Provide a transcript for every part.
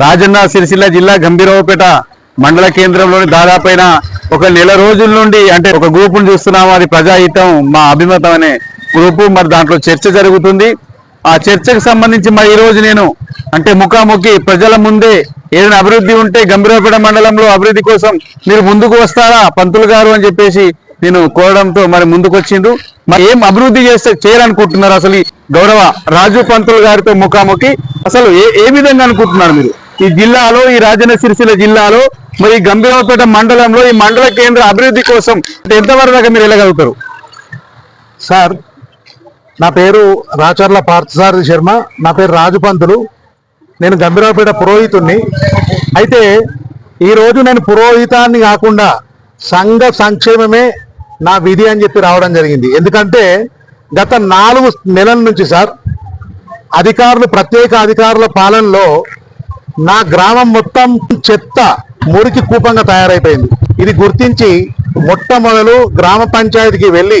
రాజన్న సిరిసిల్ల జిల్లా గంభీరావుపేట మండల కేంద్రంలోని దాదాపైన ఒక నెల రోజుల నుండి అంటే ఒక గ్రూపును చూస్తున్నాము. అది ప్రజాహితం మా అభిమతం అనే గ్రూపు. మరి దాంట్లో చర్చ జరుగుతుంది. ఆ చర్చకు సంబంధించి మరి ఈ రోజు నేను అంటే ముఖాముఖి ప్రజల ముందే ఏదైనా అభివృద్ధి ఉంటే గంభీరపేట మండలంలో అభివృద్ధి కోసం మీరు ముందుకు వస్తారా? పంతులు గారు అని చెప్పేసి నేను కోరడంతో మరి ముందుకు వచ్చిండ్రు. మరి ఏం అభివృద్ధి చేస్తే చేయాలనుకుంటున్నారు అసలు ఈ గౌరవ రాజు పంతులు గారితో ముఖాముఖి? అసలు ఏ ఏ విధంగా అనుకుంటున్నారు మీరు? ఈ జిల్లాలో ఈ రాజన్న సిరిసిల్ల జిల్లాలో మరి గంభీరావుపేట మండలంలో ఈ మండల కేంద్ర అభివృద్ధి కోసం అంటే ఎంతవరకు దాకా మీరు వెళ్ళగలుగుతారు? సార్ నా పేరు రాచర్ల పార్థసారథి శర్మ నా పేరు రాజుపంతులు నేను గంభీరావుపేట పురోహితుణ్ణి. అయితే ఈరోజు నేను పురోహితాన్ని కాకుండా సంఘ సంక్షేమమే నా విధి అని చెప్పి రావడం జరిగింది. ఎందుకంటే గత నాలుగు నెలల నుంచి సార్ అధికారులు ప్రత్యేక అధికారుల పాలనలో నా గ్రామం మొత్తం చెత్త మురికి కూపంగా తయారైపోయింది. ఇది గుర్తించి మొట్టమొదలు గ్రామ పంచాయతీకి వెళ్ళి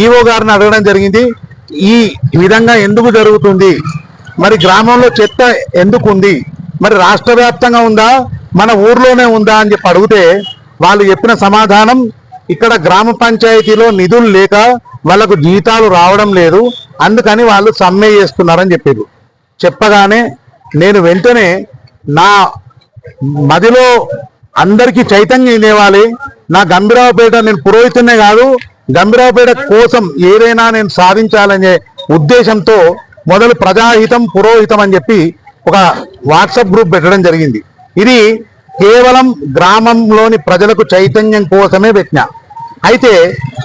ఈఓ గారిని అడగడం జరిగింది. ఈ విధంగా ఎందుకు జరుగుతుంది? మరి గ్రామంలో చెత్త ఎందుకు ఉంది? మరి రాష్ట్ర వ్యాప్తంగా ఉందా? మన ఊర్లోనే ఉందా అని చెప్పి అడిగితే వాళ్ళు చెప్పిన సమాధానం ఇక్కడ గ్రామ పంచాయతీలో నిధులు లేక వాళ్ళకు జీతాలు రావడం లేదు. అందుకని వాళ్ళు సమ్మె చేస్తున్నారని చెప్పారు చెప్పగానే నేను వెంటనే నా మదిలో అందరికీ చైతన్యం లేవాలి నా గంభీరావుపేట నేను పురోహితున్నే కాదు గంభీరావుపేట కోసం ఏదైనా నేను సాధించాలనే ఉద్దేశంతో మొదలు ప్రజాహితం పురోహితం అని చెప్పి ఒక వాట్సాప్ గ్రూప్ పెట్టడం జరిగింది. ఇది కేవలం గ్రామంలోని ప్రజలకు చైతన్యం కోసమే పెట్టిన. అయితే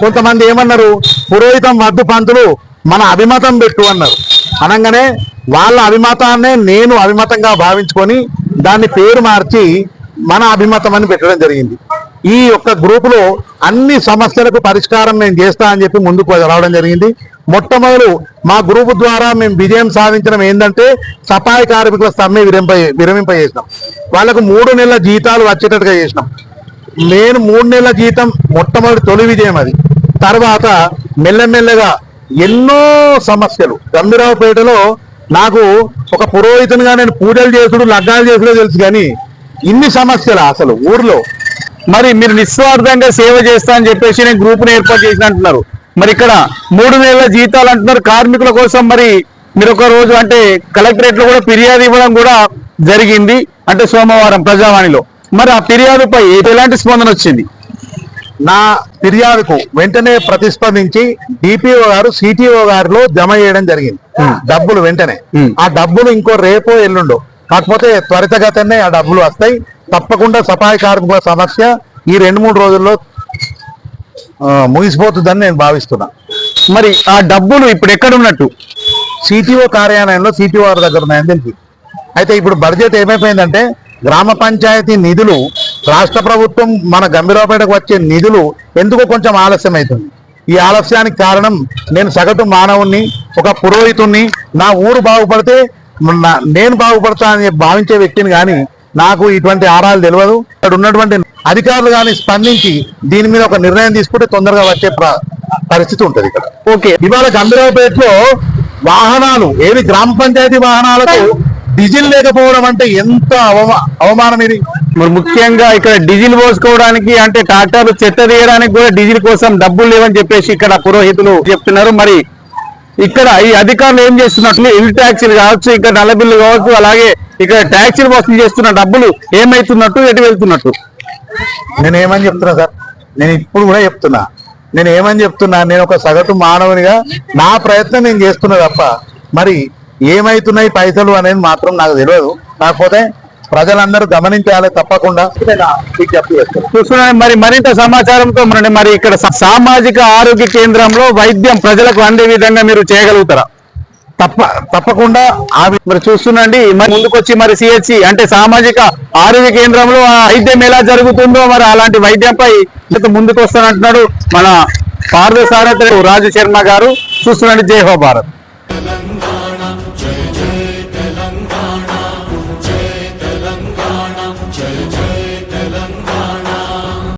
కొంతమంది ఏమన్నారు? పురోహితం వద్దు పంతులు మన అభిమతం పెట్టు అన్నారు. అనగానే వాళ్ళ అభిమతాన్నే నేను అభిమతంగా భావించుకొని దాన్ని పేరు మార్చి మన అభిమతం అని పెట్టడం జరిగింది. ఈ యొక్క గ్రూపులో అన్ని సమస్యలకు పరిష్కారం నేను చేస్తా అని చెప్పి ముందుకు రావడం జరిగింది. మొట్టమొదలు మా గ్రూపు ద్వారా మేము విజయం సాధించడం ఏంటంటే సఫాయి కార్మికుల సమ్మె విరమింప విరమింపజేసినాం. వాళ్ళకు మూడు నెలల జీతాలు వచ్చేటట్టుగా చేసినాం. నేను మూడు నెలల జీతం మొట్టమొదటి తొలి విజయం అది. తర్వాత మెల్లమెల్లగా ఎన్నో సమస్యలు. గంభీరావుపేటలో నాకు ఒక పురోహితునిగా నేను పూజలు చేసుడు లగ్నాలు చేసుడో తెలుసు కానీ ఇన్ని సమస్యలు అసలు ఊర్లో. మరి మీరు నిస్వార్థంగా సేవ చేస్తా అని చెప్పేసి నేను గ్రూప్ని ఏర్పాటు చేసిన అంటున్నారు. మరి ఇక్కడ మూడు నెలల జీతాలు అంటున్నారు. కార్మికుల కోసం మరి మీరు ఒక రోజు అంటే కలెక్టరేట్లో కూడా ఫిర్యాదు ఇవ్వడం కూడా జరిగింది. అంటే సోమవారం ప్రజావాణిలో. మరి ఆ ఫిర్యాదుపై ఎలాంటి స్పందన వచ్చింది? నా ఫిర్యాదుకు వెంటనే ప్రతిస్పందించి డిపిఓ గారు సిటిఓ గారిలో జమ చేయడం జరిగింది. డబ్బులు వెంటనే. Hmm. ఆ డబ్బులు ఇంకో రేపో ఎల్లుండో. కాకపోతే త్వరితగతనే ఆ డబ్బులు వస్తాయి. తప్పకుండా సఫాయి కార్మికుల సమస్య ఈ రెండు మూడు రోజుల్లో ముగిసిపోతుందని నేను భావిస్తున్నా. మరి ఆ డబ్బులు ఇప్పుడు ఎక్కడ ఉన్నట్టు సిటిఓ కార్యాలయంలో సిటిఓ గారి దగ్గర ఉన్నాయని తెలిసి అయితే ఇప్పుడు బడ్జెట్ ఏమైపోయిందంటే గ్రామ పంచాయతీ నిధులు రాష్ట్ర ప్రభుత్వం మన గంభీరావుపేటకు వచ్చే నిధులు ఎందుకో కొంచెం ఆలస్యం అవుతుంది. ఈ ఆలస్యానికి కారణం నేను సగటు మానవుణ్ణి ఒక పురోహితుణ్ణి నా ఊరు బాగుపడితే నేను బాగుపడతా అని భావించే వ్యక్తిని కానీ నాకు ఇటువంటి ఆరాలు తెలియదు. ఇక్కడ ఉన్నటువంటి అధికారులు కానీ స్పందించి దీని మీద ఒక నిర్ణయం తీసుకుంటే తొందరగా వచ్చే ప్ర- పరిస్థితి ఉంటుంది ఇక్కడ. ఓకే. ఇవాళ గంభీరావుపేటలో వాహనాలు ఏది గ్రామ పంచాయతీ వాహనాలకు డీజిల్ లేకపోవడం అంటే ఎంత అవమా అవమానం ఇది? మరి ముఖ్యంగా ఇక్కడ డీజిల్ పోసుకోవడానికి అంటే ట్రాక్టర్లు చెత్త తీయడానికి కూడా డీజిల్ కోసం డబ్బులు లేవని చెప్పేసి ఇక్కడ పురోహితులు చెప్తున్నారు. మరి ఇక్కడ ఈ అధికారులు ఏం చేస్తున్నట్లు ఇల్ ట్యాక్సీలు కావచ్చు ఇక్కడ నల్ల బిల్లు కావచ్చు అలాగే ఇక్కడ ట్యాక్సీలు వసూలు చేస్తున్న డబ్బులు ఏమైతున్నట్టు ఎటు వెళ్తున్నట్టు? నేను ఏమని చెప్తున్నా సార్? నేను ఇప్పుడు కూడా చెప్తున్నా. నేను ఏమని చెప్తున్నా? నేను ఒక సగటు మానవునిగా నా ప్రయత్నం నేను చేస్తున్నా తప్ప మరి ఏమైతున్నాయి పైసలు అనేది మాత్రం నాకు తెలియదు. కాకపోతే ప్రజలందరూ గమనించాలి తప్పకుండా. చేస్తున్నాను మరి మరింత సమాచారంతో మరి మరి ఇక్కడ సామాజిక ఆరోగ్య కేంద్రంలో వైద్యం ప్రజలకు అందే విధంగా మీరు చేయగలుగుతారా? తప్ప తప్పకుండా ఆ వి- మరి చూస్తుండండి మరి ముందుకొచ్చి మరి సిహెచ్సి అంటే సామాజిక ఆరోగ్య కేంద్రంలో ఆ వైద్యం ఎలా జరుగుతుందో మరి అలాంటి వైద్యంపై ముందుకు వస్తానంటున్నాడు మన పార్థసారథి రాజు శర్మ గారు. చూస్తుండండి జై హో భారత్.